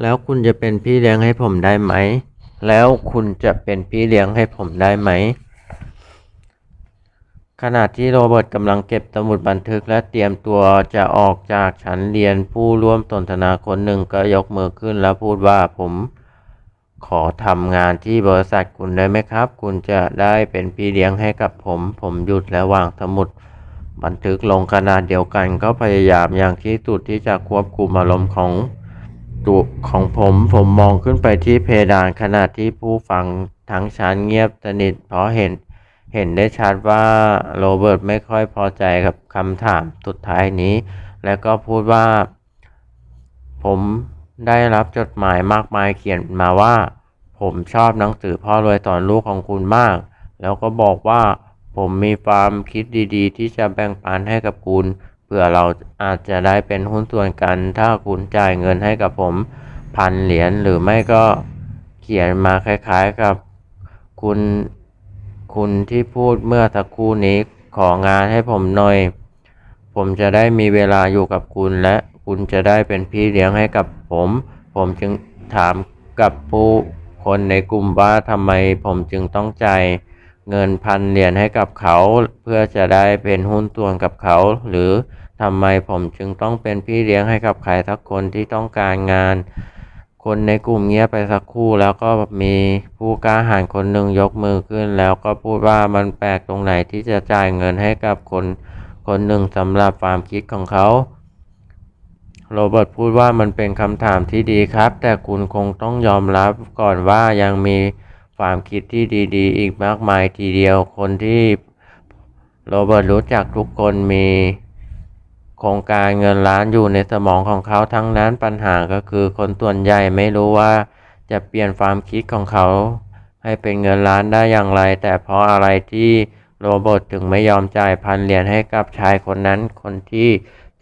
แล้วคุณจะเป็นพี่เลี้ยงให้ผมได้ไหม แล้วคุณจะเป็นพี่เลี้ยงให้ผมได้ไหม ขณะที่โรเบิร์ตกำลังเก็บสมุดบันทึกและเตรียมตัวจะออกจากชั้นเรียนผู้ร่วมสนทนาคนหนึ่งก็ยกมือขึ้นแล้วพูดว่าผมขอทำงานที่บริษัทคุณได้ไหมครับ คุณจะได้เป็นพี่เลี้ยงให้กับผม ผมหยุดและวางสมุดบันทึกลงขนาดเดียวกัน ก็พยายามอย่างที่สุดที่จะควบคุมอารมณ์ของ ตัวของผมผมมองขึ้นไปที่เพดานขณะที่ผู้ฟังทั้งชั้นเงียบสนิทเพราะเห็นเห็นได้ชัดว่าโรเบิร์ตไม่ค่อยพอใจกับคำถามสุดท้ายนี้ แล้วก็พูดว่า ผมได้รับจดหมายมากมายเขียนมาว่า ผมชอบหนังสือพ่อรวยสอนลูกของคุณมาก แล้วก็บอกว่าผมมีความคิดดีๆ ที่จะแบ่งปันให้กับคุณ เพื่อเราอาจจะได้เป็นหุ้นส่วนกัน ถ้าคุณจ่ายเงินให้กับผมพันเหรียญหรือไม่ก็เขียนมาคล้ายๆกับ คุณคุณที่พูดเมื่อสักครู่นี้ของานให้ผมหน่อย ผมจะได้มีเวลาอยู่กับคุณและคุณจะได้เป็นพี่เลี้ยงให้กับผม ผมจึงถามกับผู้คนในกลุ่มว่าทำไมผมจึงต้องใจ เงินพันเหรียญให้กับเขา เพื่อจะได้เป็นหุ้นส่วนกับเขา หรือทำไมผมจึงต้องเป็นพี่เลี้ยงให้กับใครสักคนที่ต้องการงาน คนในกลุ่มเงียบไปสักครู่แล้วก็มีผู้กล้าหาญคนหนึ่งยกมือขึ้น แล้วก็พูดว่ามันแปลกตรงไหนที่จะจ่ายเงินให้กับคน คนหนึ่งสำหรับความคิดของเขาโรเบิร์ตพูดว่ามันเป็นคำถามที่ดีครับ แต่คุณคงต้องยอมรับก่อนว่ายังมี ความคิดที่ดีๆ อีกมากมายทีเดียวคนที่โรเบิร์ตรู้จักทุกคนมีโครงการเงินล้านอยู่ในสมองของเขาทั้งนั้นปัญหาก็คือคนส่วนใหญ่ไม่รู้ว่าจะเปลี่ยนความคิดของเขา ให้เป็นเงินล้านได้อย่างไร แต่เพราะอะไรที่โรเบิร์ตถึงไม่ยอมจ่ายพันเหรียญให้กับชายคนนั้น คนที่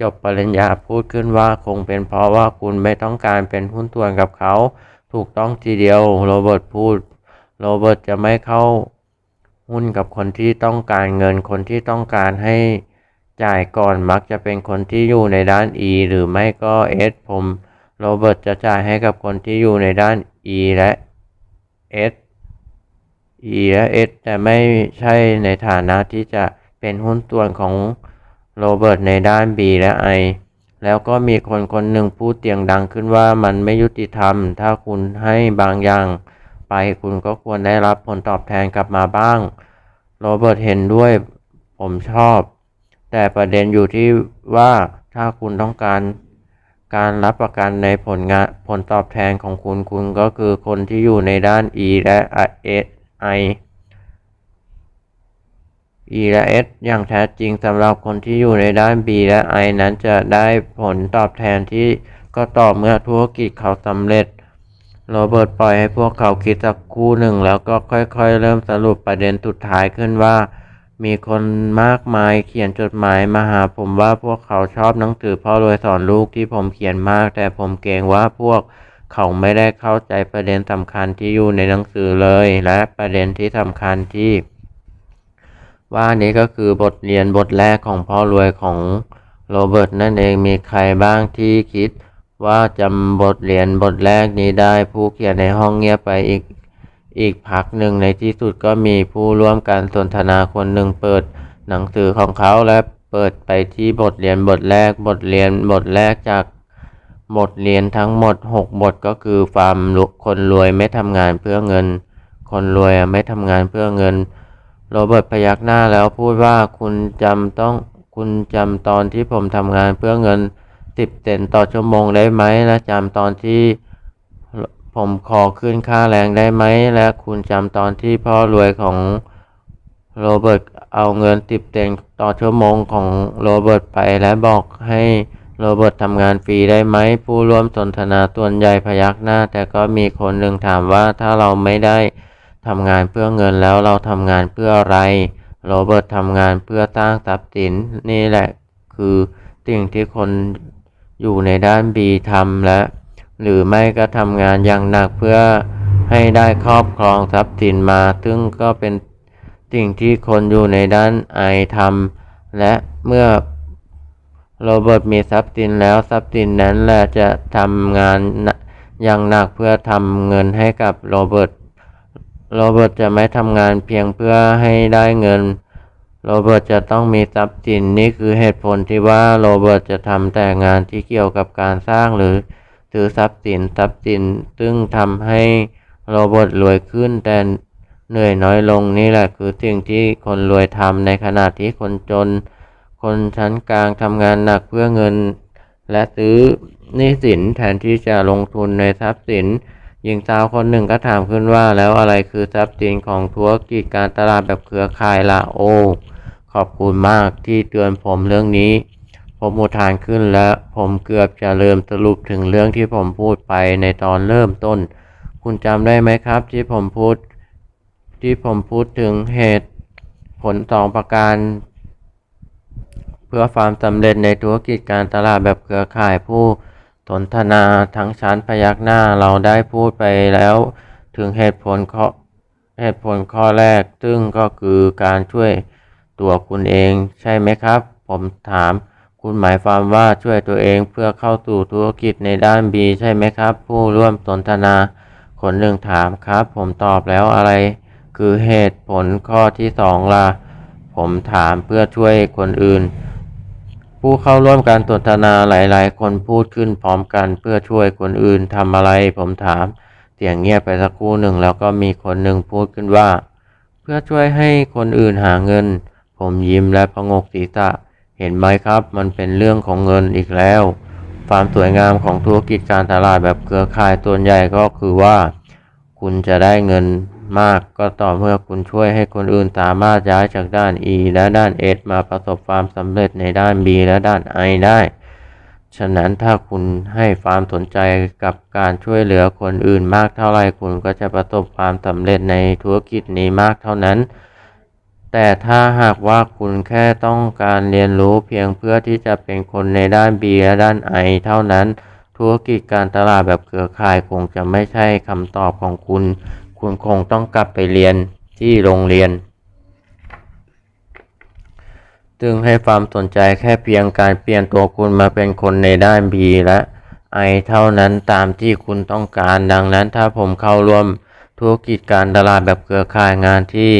จบปริญญาพูดขึ้นว่าคงเป็นเพราะว่าคุณไม่ต้องการเป็นหุ้นส่วนกับเขา ถูกต้องทีเดียวโรเบิร์ตพูด โรเบิร์ตจะไม่เข้าหุ้นกับคนที่ต้องการเงินคนที่ต้องการให้จ่ายก่อนมักจะเป็นคนที่อยู่ในด้าน E หรือไม่ก็ S ผมโรเบิร์ตจะจ่ายให้กับคนที่อยู่ในด้าน E และ S E และ S แต่ไม่ใช่ในฐานะที่จะเป็นหุ้นส่วนของโรเบิร์ตในด้าน B และ I แล้วก็มีคนคนหนึ่งพูดเตียงดังขึ้นว่ามันไม่ยุติธรรม ถ้าคุณให้บางอย่าง ไป คุณก็ควรได้รับผลตอบแทนกลับมาบ้าง โรเบิร์ตเห็นด้วยผมชอบ แต่ประเด็นอยู่ที่ว่าถ้าคุณต้องการการรับประกันในผลงานผลตอบแทนของคุณคุณก็คือคนที่อยู่ในด้าน E และ S I E และ S อย่างแท้จริงสำหรับคนที่อยู่ในด้าน B และ I นั้นจะได้ผลตอบแทนที่ก็ต่อเมื่อธุรกิจเขาสำเร็จ โรเบิร์ตปล่อยให้พวกเขาคิดสักครู่หนึ่ง แล้วก็ค่อยๆ เริ่มสรุปประเด็นสุดท้ายขึ้นว่า มีคนมากมายเขียนจดหมายมาหาผมว่าพวกเขาชอบหนังสือพ่อรวยสอนลูกที่ผมเขียนมาก แต่ผมเกรงว่าพวกเขาไม่ได้เข้าใจประเด็นสำคัญที่อยู่ในหนังสือเลย และประเด็นที่สำคัญที่ ว่านี้ก็คือบทเรียนบทแรกของพ่อรวยของโรเบิร์ตนั่นเองมีใครบ้างที่คิด ว่าจำบทเรียนบทแรกนี้ได้ผู้เขียนในห้องเงียบไปอีกอีกพักหนึ่งในที่สุดก็มีผู้ร่วมการสนทนาคนหนึ่งเปิดหนังสือของเขาและเปิดไปที่บทเรียนบทแรกบทเรียนบทแรกจากบทเรียนทั้งหมด 6 บทก็คือความคนรวยไม่ทำงานเพื่อเงิน คนรวยไม่ทำงานเพื่อเงิน โรเบิร์ตพยักหน้าแล้วพูดว่าคุณจำต้องคุณจำตอนที่ผมทำงานเพื่อเงิน สิบเซนต่อชั่วโมงได้ไหม และจำตอนที่ผมขอขึ้นค่าแรงได้ไหม และคุณจำตอนที่พ่อรวยของโรเบิร์ตเอาเงินสิบเซนต่อชั่วโมงของโรเบิร์ตไปและบอกให้โรเบิร์ตทำงานฟรีได้ไหม ผู้ร่วมสนทนาส่วนใหญ่พยักหน้า แต่ก็มีคนหนึ่งถามว่าถ้าเราไม่ได้ทำงานเพื่อเงินแล้วเราทำงานเพื่ออะไร โรเบิร์ตทำงานเพื่อสร้างทรัพย์สินนี่แหละคือสิ่งที่คน อยู่ในด้านบีทำและ หรือไม่ก็ทำงานอย่างหนักเพื่อให้ได้ครอบครองทรัพย์สินมา ซึ่งก็เป็นสิ่งที่คนอยู่ในด้านไอทำและเมื่อโรเบิร์ตมีทรัพย์สินแล้วทรัพย์สินนั้นแหละจะทำงานอย่างหนักเพื่อทำเงินให้กับโรเบิร์ต โรเบิร์ตจะไม่ทำงานเพียงเพื่อให้ได้เงิน โรเบิร์ตจะต้องมีทรัพย์สินนี่คือเหตุผลที่ว่าโรเบิร์ตจะทำแต่งานที่เกี่ยวกับการสร้างหรือซื้อทรัพย์สินทรัพย์สิน ซึ่งทำให้โรเบิร์ตรวยขึ้นแต่เหนื่อยน้อยลงนี่แหละคือสิ่งที่คนรวยทำในขณะที่คนจน คนชั้นกลางทำงานหนักเพื่อเงิน และซื้อหนี้สินแทนที่จะลงทุนในทรัพย์สินหญิงสาวคนหนึ่งก็ถามขึ้นว่าแล้วอะไรคือทรัพย์สินของธุรกิจการตลาดแบบเครือข่ายล่ะโอ ขอบคุณมากที่เตือนผมเรื่องนี้ ผมอุทานขึ้นและผมเกือบจะเริ่มสรุปถึงเรื่องที่ผมพูดไปในตอนเริ่มต้น คุณจำได้ไหมครับที่ผมพูด ที่ผมพูดถึงเหตุผลสองประการ เพื่อความสำเร็จในธุรกิจการตลาดแบบเครือข่ายผู้สนทนาทั้งชั้นพยักหน้าเราได้พูดไปแล้วถึงเหตุผลข้อเหตุผลข้อแรกซึ่งก็คือการช่วย ตัวคุณเองใช่ไหมครับ ผมถาม คุณหมายความว่าช่วยตัวเองเพื่อเข้าสู่ธุรกิจในด้าน B ใช่ไหมครับ ผู้ร่วมสนทนา คนหนึ่งถามครับ ผมตอบแล้วอะไร คือเหตุผลข้อที่สองล่ะ ผมถามเพื่อช่วยคนอื่น ผู้เข้าร่วมการสนทนาหลาย ๆ คนพูดขึ้นพร้อมกันเพื่อช่วยคนอื่นทำอะไร ผมถาม เสียงเงียบไปสักครู่หนึ่งแล้วก็มีคนหนึ่งพูดขึ้นว่า เพื่อช่วยให้คนอื่นหาเงิน ผมยิ้มและพงกศีรษะ เห็นไหมครับ มันเป็นเรื่องของเงินอีกแล้ว ความสวยงามของธุรกิจการตลาดแบบเครือข่ายส่วนใหญ่ก็คือว่า คุณจะได้เงินมากก็ต่อเมื่อคุณช่วยให้คนอื่นสามารถย้ายจากด้าน E และด้าน S มาประสบความสำเร็จในด้าน B และด้าน I ได้ ฉะนั้นถ้าคุณให้ความสนใจกับการช่วยเหลือคนอื่นมากเท่าไรคุณก็จะประสบความสำเร็จในธุรกิจนี้มากเท่านั้น แต่ถ้าหากว่าคุณแค่ต้องการเรียนรู้เพียงเพื่อที่จะเป็นคนในด้าน B และด้าน I เท่านั้น ธุรกิจการตลาดแบบเครือข่ายคงจะไม่ใช่คำตอบของคุณ คุณคงต้องกลับไปเรียนที่โรงเรียน จึงให้ความสนใจแค่เพียงการเปลี่ยนตัวคุณมาเป็นคนในด้าน B และ I เท่านั้นตามที่คุณต้องการ ดังนั้นถ้าผมเข้าร่วมธุรกิจการตลาดแบบเครือข่ายงานที่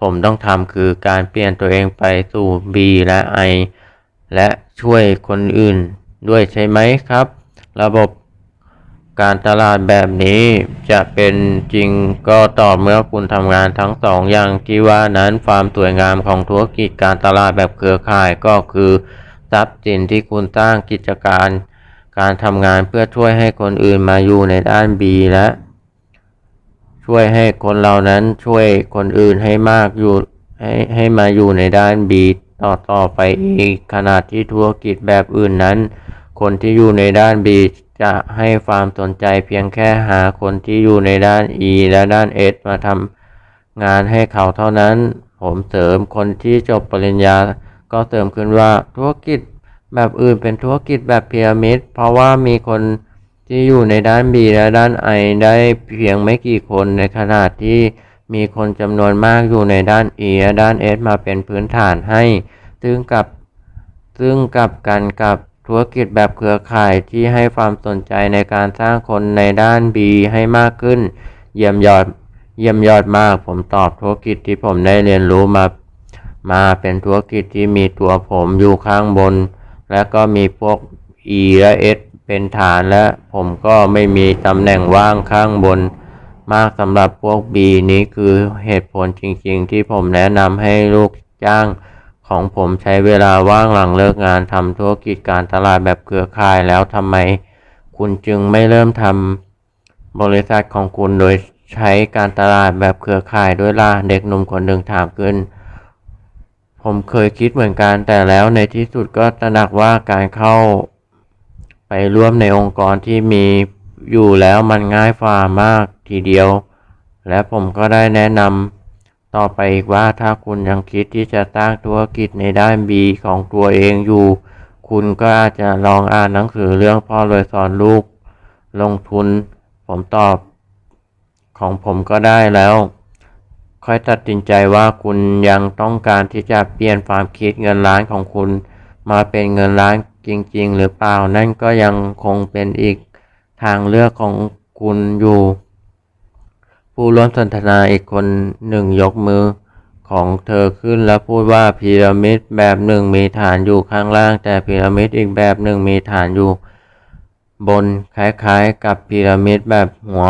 ผมต้องทำคือการเปลี่ยนตัวเองไปสู่ B และ I และช่วยคนอื่นด้วยใช่ไหมครับ ระบบการตลาดแบบนี้จะเป็นจริงก็ต่อเมื่อคุณทำงานทั้งสองอย่างที่ว่านั้นความสวยงามของธุรกิจการตลาดแบบเครือข่ายก็คือทรัพย์สินที่คุณสร้างกิจการ การทำงานเพื่อช่วยให้คนอื่นมาอยู่ในด้าน B และ ช่วยให้คนเหล่านั้นช่วยคนอื่นให้มากอยู่ให้ให้มาอยู่ในด้าน B ต่อต่อไปอีกขณะที่ธุรกิจแบบอื่นนั้น คนที่อยู่ในด้าน B จะให้ความสนใจเพียงแค่หาคนที่อยู่ในด้าน E และด้าน S มาทำงานให้เขาเท่านั้น ผมเสริมคนที่จบปริญญา ก็เสริมขึ้นว่าธุรกิจแบบอื่นเป็นธุรกิจแบบพีระมิดเพราะว่ามีคน ที่อยู่ในด้าน B และด้าน I ได้เพียงไม่กี่คนในขณะที่มีคนจำนวนมากอยู่ในด้าน E และด้าน S มาเป็นพื้นฐานให้ ซึ่งกับซึ่งกับกันกับธุรกิจแบบเครือข่ายที่ให้ความสนใจในการสร้างคนในด้าน B ให้มากขึ้น เยี่ยมยอดเยี่ยมยอดมากผมตอบธุรกิจที่ผมได้เรียนรู้มา มาเป็นธุรกิจที่มีตัวผมอยู่ข้างบน และก็มีพวก E และ S เป็นฐานและผมก็ไม่มีตำแหน่งว่างข้างบน มากสำหรับพวก B นี้คือเหตุผลจริงๆ ที่ผมแนะนำให้ลูกจ้างของผมใช้เวลาว่างหลังเลิกงานทำธุรกิจการตลาดแบบเครือข่ายแล้วทำไม คุณจึงไม่เริ่มทำบริษัทของคุณโดยใช้การตลาดแบบเครือข่ายด้วยล่ะเด็กหนุ่มคนหนึ่งถามขึ้น ผมเคยคิดเหมือนกันแต่แล้วในที่สุดก็ตระหนักว่าการเข้า ไปร่วมในองค์กรที่มีอยู่แล้วมันง่ายฝ่ามากทีเดียว และผมก็ได้แนะนำต่อไปอีกว่าถ้าคุณยังคิดที่จะสร้งธุรกิจในด้าน B ของตัวเองอยู่ คุณก็อาจจะลองอ่านหนังสือเรื่องพ่อรวยสอนลูก ลงทุน ผมตอบของผมก็ได้แล้ว ค่อยตัดสินใจว่าคุณยังต้องการที่จะเปลี่ยนความคิดเงินล้านของคุณ มาเป็นเงินล้าน จริง ๆ หรือเปล่านั่นก็ยังคงเป็นอีกทางเลือกของคุณอยู่ ผู้ร่วมสนทนาอีกคนหนึ่งยกมือของเธอขึ้นแล้วพูดว่าพีระมิดแบบหนึ่งมีฐานอยู่ข้างล่าง แต่พีระมิดอีกแบบหนึ่งมีฐานอยู่ บนคล้ายๆ กับพีระมิดแบบหัว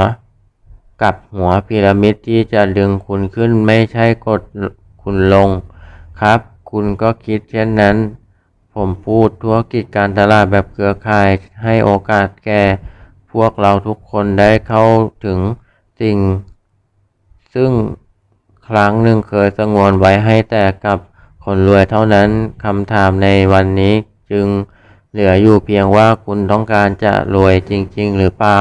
กับหัวพีระมิดที่จะดึงคุณขึ้นไม่ใช่กดคุณลงครับ คุณก็คิดเช่นนั้น ผมพูดธุรกิจการตลาดแบบเครือข่ายให้โอกาสแก่ พวกเราทุกคนได้เข้าถึงสิ่ง ซึ่งครั้งหนึ่งเคยสงวนไว้ให้แต่กับคนรวยเท่านั้นคำถามในวันนี้จึงเหลืออยู่เพียงว่าคุณต้องการจะรวยจริง ๆ หรือเปล่า